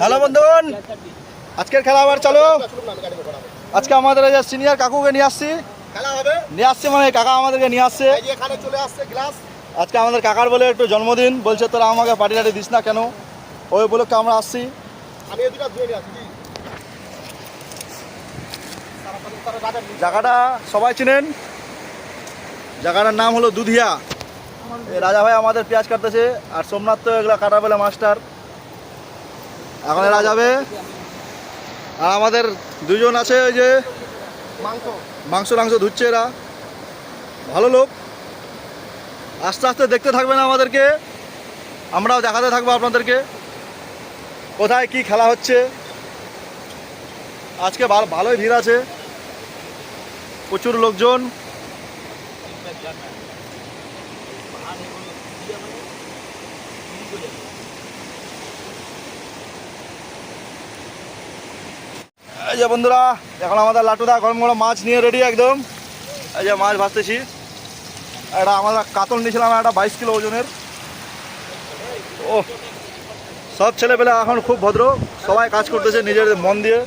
Hello বন্ধুগণ আজকের খেলা আবার চালু। আজকে আমাদের এই যে সিনিয়র কাকুকে নিয়ে আসছি। নিয়ে আসছে মানে কাকা আমাদেরকে নিয়ে আসছে। আজকে আমাদের কাকার বলে একটু জন্মদিন বলছে তোরা আমাকে পার্টি টাটি দিস না কেন? ওই উপলক্ষে আমরা আসছি। জায়গাটা সবাই চিনেন? জায়গাটার নাম হলো দুধিয়া। রাজা ভাই আমাদের পেঁয়াজ কাটতেছে আর সোমনাথ তো এগুলো কাটা বলে মাস্টার। এখন এরা যাবে। আর আমাদের দুজন আছে ওই যে মাংস। মাংস টাংস ধুচ্ছে এরা। ভালো লোক। আস্তে আস্তে দেখতে থাকবেন আমাদেরকে। আমরাও দেখাতে থাকব আপনাদেরকে। কোথায় কি খেলা হচ্ছে? আজকে ভালো ভালোই ভিড় আছে। প্রচুর লোকজন। এই যে বন্ধুরা এখন আমাদের লাটুদা গরম গরম মাছ নিয়ে রেডি একদম। এই যে মাছ ভাজতেছি। এটা আমরা কাতল নিয়েছিলাম একটা বাইশ কিলো ওজনের। ও সব ছেলেপেলে এখন খুব ভদ্র। সবাই কাজ করতেছে নিজের মন দিয়ে।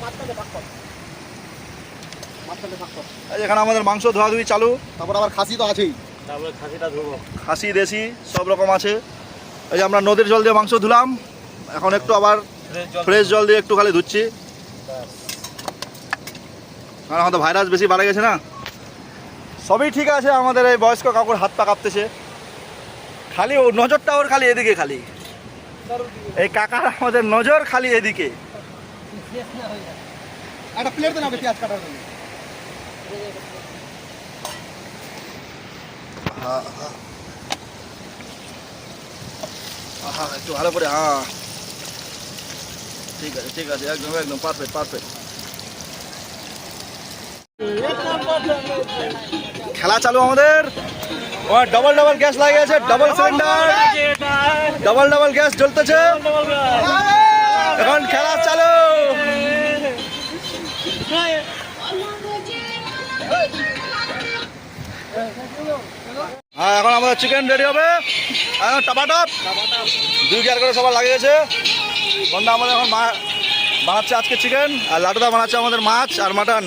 এখানে আমাদের মাংস ধোয়াধুয়ি চালু। তারপর আবার খাসি তো আছেই। খাসি দেশি সব রকম আছে। এই যে আমরা নদীর জল দিয়ে মাংস ধুলাম। এখন একটু আবার ফ্রেশ জল দিয়ে একটু খালি ধুচ্ছি কারণ এখন তো ভাইরাস বেশি বাড়ে গেছে না? সবই ঠিক আছে আমাদের এই বয়স্ক কাকুর হাত পা কাঁপতেছে। খালি ও নজরটা ওর খালি এদিকে খালি। এই কাকার আমাদের নজর খালি এদিকে। একটা প্লেট দেন আপনি পেঁয়াজ কাটার জন্য। একটু ভালো করে হ্যাঁ ঠিক আছে ঠিক আছে একদম একদম পারফেক্ট পারফেক্ট খেলা চালু আমাদের। ডবল ডবল গ্যাস লাগিয়েছে double cylinder double double gas জ্বলতেছে। এখন খেলা চালু। হ্যাঁ এখন আমাদের চিকেন রেডি হবে। এখন টপাটপ। দুই গিয়ার করে সবার লাগিয়েছে। বন্ধু আমাদের এখন বানাচ্ছে আজকে চিকেন আর লাটুদা বানাচ্ছে আমাদের মাছ আর মাটন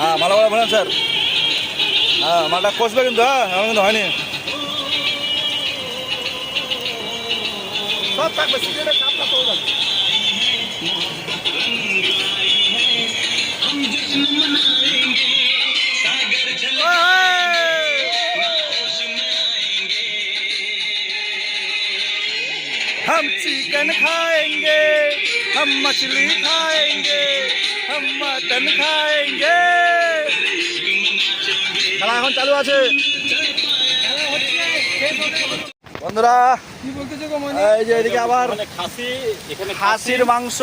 হ্যাঁ ভালো ভালো বলেন স্যার হ্যাঁ মালটা কষবে কিন্তু হ্যাঁ এখন কিন্তু হয়নি সব থাকবে সিগারেটের কাপটা তো যাবে हम चिकन खाएंगे हम मछली खाएंगे हम मटन खाएंगे খেলা এখন চালু আছে। বন্ধুরা, এই যে এদিকে আবার খাসির মাংস,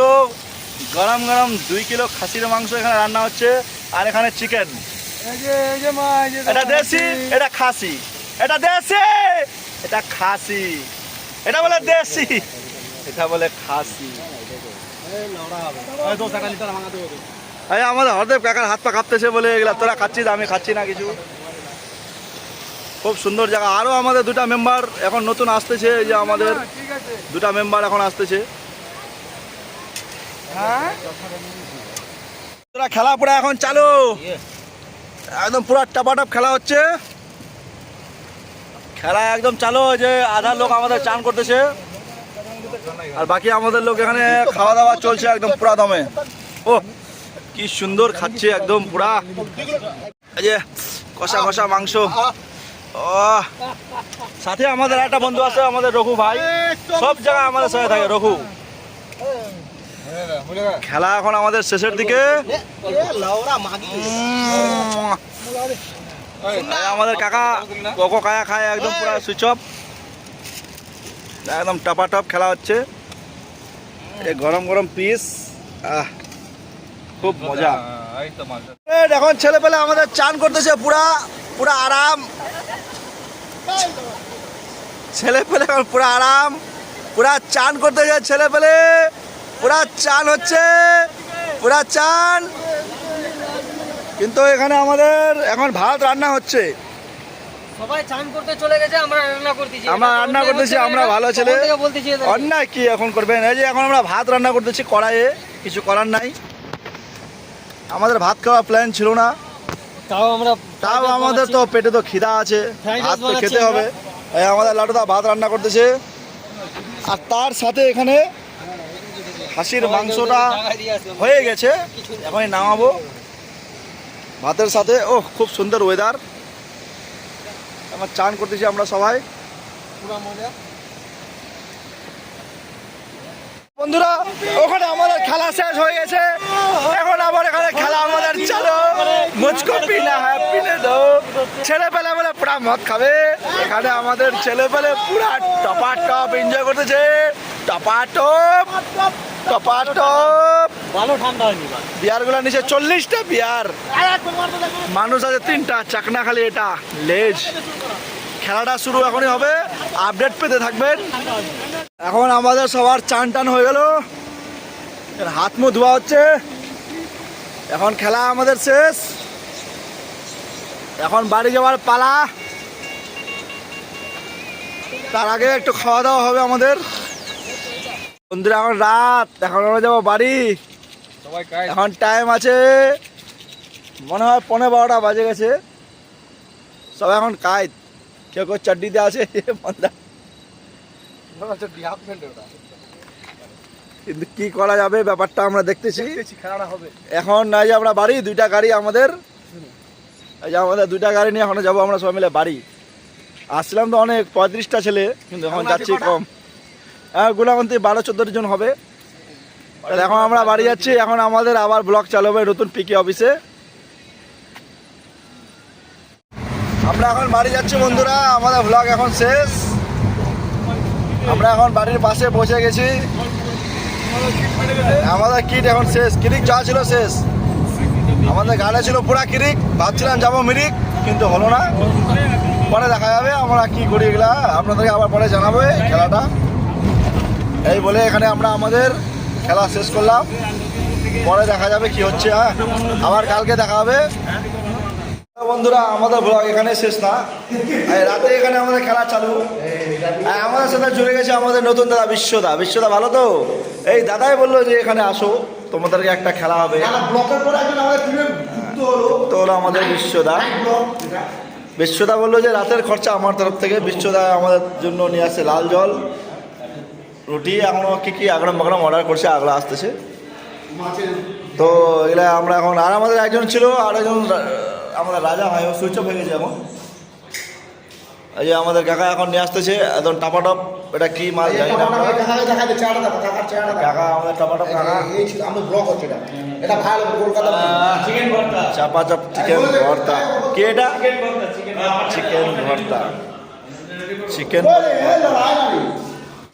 গরম গরম দুই কিলো খাসির মাংস এখানে রান্না হচ্ছে, আর এখানে চিকেন এটা দেশি, এটা খাসি। এটা দেশি, এটা খাসি। এটা বলে দেশি, এটা বলে খাসি। এই আমাদের হরদেব কাকার হাত পা কাঁপতেছে বলে এগুলা তোরা খাচ্ছিস, আমি খাচ্ছি না কিছু। খুব সুন্দর জায়গা। আরও আমাদের দুটা মেম্বার এখন নতুন আসতেছে যে আমাদের দুটা মেম্বার এখন আসতেছে। তোরা খেলা পুরা এখন চালু। একদম পুরা টাপাটাপ খেলা হচ্ছে। খেলা একদম চালু যে আধা লোক আমাদের চান করতেছে। আর বাকি আমাদের লোক এখানে খাওয়া দাওয়া চলছে একদম পুরা দমে। ও কি সুন্দর খাচ্ছে একদম পুরা। যে কষা কষা মাংস। ও সাথে আমাদের একটা বন্ধু আছে, আমাদের রঘু ভাই। সব জায়গায় আমাদের সাথে থাকে, রঘু। খেলা এখন আমাদের শেষের দিকে। আমাদের কাকা কোকো কায়া খায়, একদম পুরো সুইচ অফ একদম টপাটপ খেলা হচ্ছে। গরম গরম পিস আহ। খুব মজা। এখন ছেলে পেলে আমাদের চান করতেছে পুরা পুরা আরাম। ছেলে পেলে এখন পুরা আরাম। পুরা চান করতেছে ছেলে পেলে। পুরা চান হচ্ছে। পুরা চান। কিন্তু এখানে আমাদের এখন ভাত রান্না হচ্ছে। সবাই চান করতে চলে গেছে আমরা রান্না করতেছি। আমরা রান্না করতেছি আমরা ভালো ছেলে। অন্যায় কি এখন করবেন? এই যে এখন আমরা ভাত রান্না করতেছি কড়াইয়ে। কিছু করার নাই। আমাদের ভাত খাওয়া প্ল্যান ছিল না। তাও আমরা তাও আমাদের তো পেটে তো খিদা আছে ভাত তো খেতে হবে। এই আমাদের লাডুদা ভাত রান্না করতেছে। আর তার সাথে এখানে হাসির মাংসটা। হয়ে গেছে। এখন নামাবো। ভাতের সাথে ও খুব সুন্দর ওয়েদার আমার চান করতেছি আমরা সবাই। বন্ধুরা ওখানে আমাদের খেলা শেষ হয়ে গেছে। এখন আবার এখানে খেলা আমাদের চলো। মুচকো পিনা হ্যাঁ পিনে দো ছেলে পেলে বলে পুরা মদ খাবে। এখানে আমাদের ছেলে পেলে পুরা টপা টপ এনজয় করতেছে। টপা টপ টপা টপ। ভালো ঠান্ডা হয়নি বিয়ারগুলা নিচে চল্লিশটা বিয়ার। মানুষ আছে তিনটা চাকনা খালি এটা লেজ। খেলাটা শুরু এখনই হবে। আপডেট পেতে থাকবেন। এখন আমাদের সবার চান টান হয়ে গেল। হাত মুখ ধোয়া হচ্ছে। এখন খেলা আমাদের শেষ। এখন বাড়ি যাওয়ার পালা। তার আগে একটু খাওয়া দাওয়া হবে আমাদের। বন্ধুরা এখন রাত। এখন আমরা যাব বাড়ি। এখন টাইম আছে। মনে হয় পনেরো বারোটা বাজে গেছে। সব এখন কাজ কেউ কেউ চাড্ডিতে আছে ওটা কিন্তু কি করা যাবে ব্যাপারটা আমরা দেখতেছি এখন নাই যে আমরা বাড়ি দুইটা গাড়ি আমাদের এই যে আমাদের দুইটা গাড়ি নিয়ে এখন যাব আমরা সবাই মিলে বাড়ি আসছিলাম তো অনেক পঁয়ত্রিশটা ছেলে কিন্তু এখন যাচ্ছি? কম হ্যাঁ গুণাগন্তি বারো চোদ্দ জন হবে এখন আমরা বাড়ি যাচ্ছি এখন আমাদের আবার ব্লক চালু হবে নতুন পিকে অফিসে আমরা এখন বাড়ি যাচ্ছি বন্ধুরা, আমাদের ব্লগ এখন শেষ। আমরা এখন বাড়ির পাশে পৌঁছে গেছি। আমাদের কিট এখন শেষ। কিরিক যা ছিল শেষ। আমাদের গানে ছিল পুরা কিরিক। ভাবছিলাম যাব মিরিক, কিন্তু হলো না। পরে দেখা যাবে আমরা কি করি এগুলা। আপনাদেরকে আবার পরে জানাব খেলাটা। এই বলে এখানে আমরা আমাদের খেলা শেষ করলাম। পরে দেখা যাবে কি হচ্ছে হ্যাঁ। আবার কালকে দেখা হবে। বন্ধুরা আমাদের ব্লগ এখানে শেষ না। রাতে এখানে আমাদের খেলা চালু। আমাদের সাথে জুড়ে গেছে আমাদের নতুন দাদা বিশ্বদা। বিশ্বদা ভালো তো? এই দাদাই বলল যে এখানে আসো তোমাদেরকে একটা খেলা হবে। তো হলো আমাদের বিশ্বদা। বিশ্বদা বলল যে রাতের খরচা আমার তরফ থেকে বিশ্বদা আমাদের জন্য নিয়ে আসছে লাল জল রুটি এখনও কি কি আগড়াম বাগড়াম অর্ডার করছে আগলা আসতেছে। তো এগুলা আমরা এখন আর আমাদের একজন ছিল আর একজন আমাদের রাজা ভাই ও সুইচ অফ হয়ে গেছে এখন। এই যে আমাদের কাকা এখন নিয়ে আসতেছে একদম টাপাটপ এটা কি মাছ জানি না। আমরা। কাকা আমাদের টাপাটপ কাকা। এই ছিল আমাদের ব্লক হচ্ছে এটা। এটা ভালো কলকাতা চিকেন ভর্তা। চাপা চাপ চিকেন ভর্তা। কি এটা? চিকেন ভর্তা চিকেন